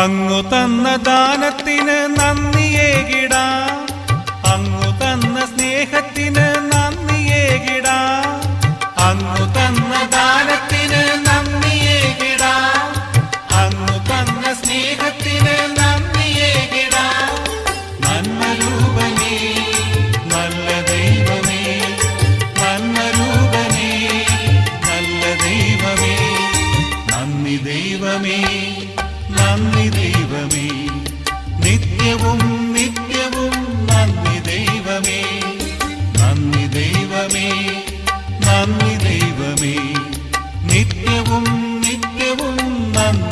അങ്ങു തന്ന ദാനത്തിന് നന്ദിയേകിടാം അങ്ങു തന്ന സ്നേഹത്തിന് നന്ദിയേകിടാം അങ്ങു തന്ന ദാനത്തിന് നന്ദിയേകിടാം അങ്ങു തന്ന സ്നേഹത്തിന് നന്ദിയേകിടാ നന്മരൂപനേ നല്ല ദൈവമേ നന്മരൂപനേ നല്ല ദൈവമേ നന്ദി ദൈവമേ. നന്ദി ദൈവമേ. നിത്യവും നിത്യവും നന്ദി ദൈവമേ. നന്ദി ദൈവമേ നന്ദി ദൈവമേ. നിത്യവും നിത്യവും നന്ദി